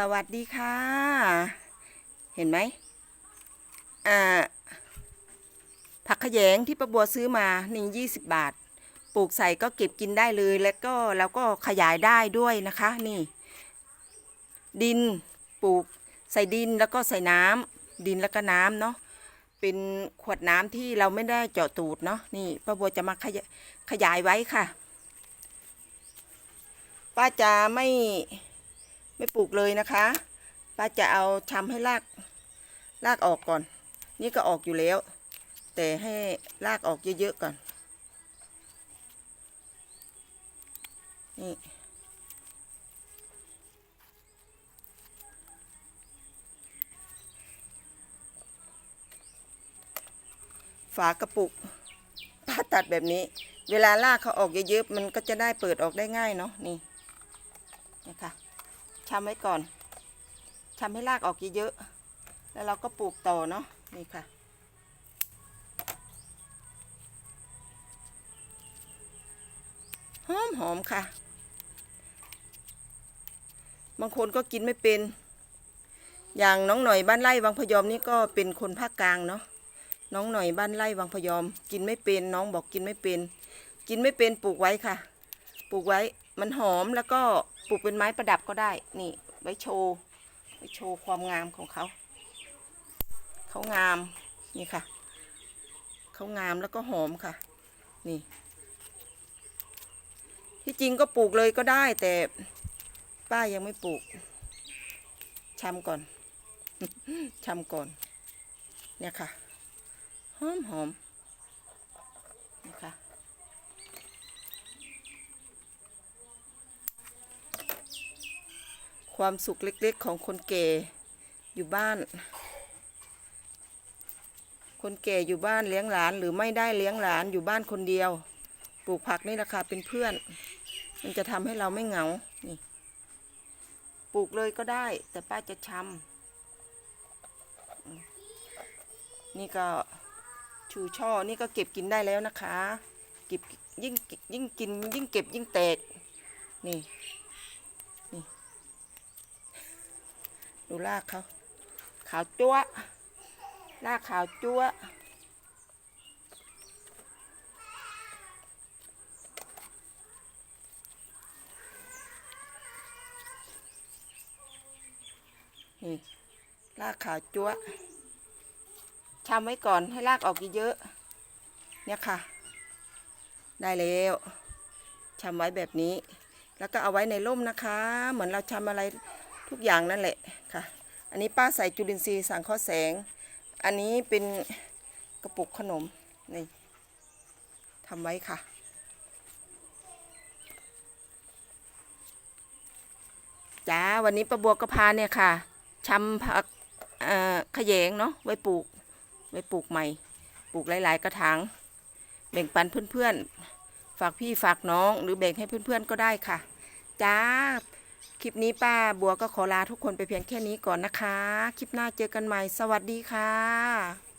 สวัสดีค่ะ เห็นไหมอ่าผักขยงที่ป้าบัวซื้อมาหนึ่งยี่สิบบาท ปลูกใส่ก็เก็บกินได้เลยแล้วก็แล้วก็ขยายได้ด้วยนะคะ นี่ ดินปลูกใส่ดินแล้วก็ใส่น้ำดินแล้วก็น้ำเนาะเป็นขวดน้ำที่เราไม่ได้เจาะตูดเนาะนี่ป้าบัวจะมาขยขยายไว้ค่ะ ป้าจะไม่ ไม่ปลูกเลยนะคะป้าจะเอาชำให้รากรากออกก่อน นี่ก็ออกอยู่แล้ว แต่ให้รากออกเยอะๆก่อนนี่ฝากระปุกป้าตัดแบบนี้ เวลารากเขาออกเยอะๆมันก็จะได้เปิดออกได้ง่ายเนาะนี่นะคะ ชำไว้ก่อนชำให้รากออกเยอะๆแล้วเราก็ปลูกต่อเนาะนี่ค่ะ หอมหอมค่ะ บางคนก็กินไม่เป็น อย่างน้องหน่อยบ้านไร่วังพยอมนี่ก็เป็นคนภาคกลางเนาะน้องหน่อยบ้านไร่วังพยอม กินไม่เป็นน้องบอกกินไม่เป็น กินไม่เป็นปลูกไว้ค่ะ ปลูกไว้ มันหอมแล้วก็ปลูกเป็นไม้ประดับก็ได้ นี่ ไว้โชว์ ไว้โชว์ความงามของเขา เขางาม นี่ค่ะ เขางามแล้วก็หอมค่ะ นี่ ที่จริงก็ปลูกเลยก็ได้แต่ป้ายังไม่ปลูกชำก่อนชำก่อน เนี่ยค่ะ หอมหอมนี่ค่ะ ความสุขเล็กๆของคนแก่อยู่บ้าน คนแก่อยู่บ้านเลี้ยงหลานหรือไม่ได้เลี้ยงหลานอยู่บ้านคนเดียว ปลูกผักนี่แหละค่ะเป็นเพื่อน มันจะทำให้เราไม่เหงา นี่ ปลูกเลยก็ได้ แต่ป้าจะชำนี่ก็ชูช่อ นี่ก็เก็บกินได้แล้วนะคะ เก็บยิ่งยิ่งกินยิ่งเก็บยิ่งแตก นี่ ดูรากเขาขาวจัวะรากขาวจัวนี่รากขาวจัวชำไว้ก่อนให้รากออกเยอะๆเนี่ยค่ะ ได้แล้วชำไว้แบบนี้ แล้วก็เอาไว้ในร่มนะคะ เหมือนเราชำอะไร ทุกอย่างนั่นแหละค่ะ อันนี้ป้าใส่จุลินทรีย์สังเคราะห์แสง อันนี้เป็นกระปุกขนมนี่ทำไว้ค่ะ จ้าวันนี้ประบัวก็พาเนี่ยค่ะชำผักเอ่อขยงเนาะไว้ปลูกไว้ปลูกใหม่ ปลูกหลาย ๆ กระถางแบ่งปันเพื่อนๆ ฝากพี่ฝากน้องหรือแบ่งให้เพื่อนๆก็ได้ค่ะ จ้า คลิปนี้ป้าบัวก็ขอลาทุกคนไปเพียงแค่นี้ก่อนนะคะ คลิปหน้าเจอกันใหม่ สวัสดีค่ะ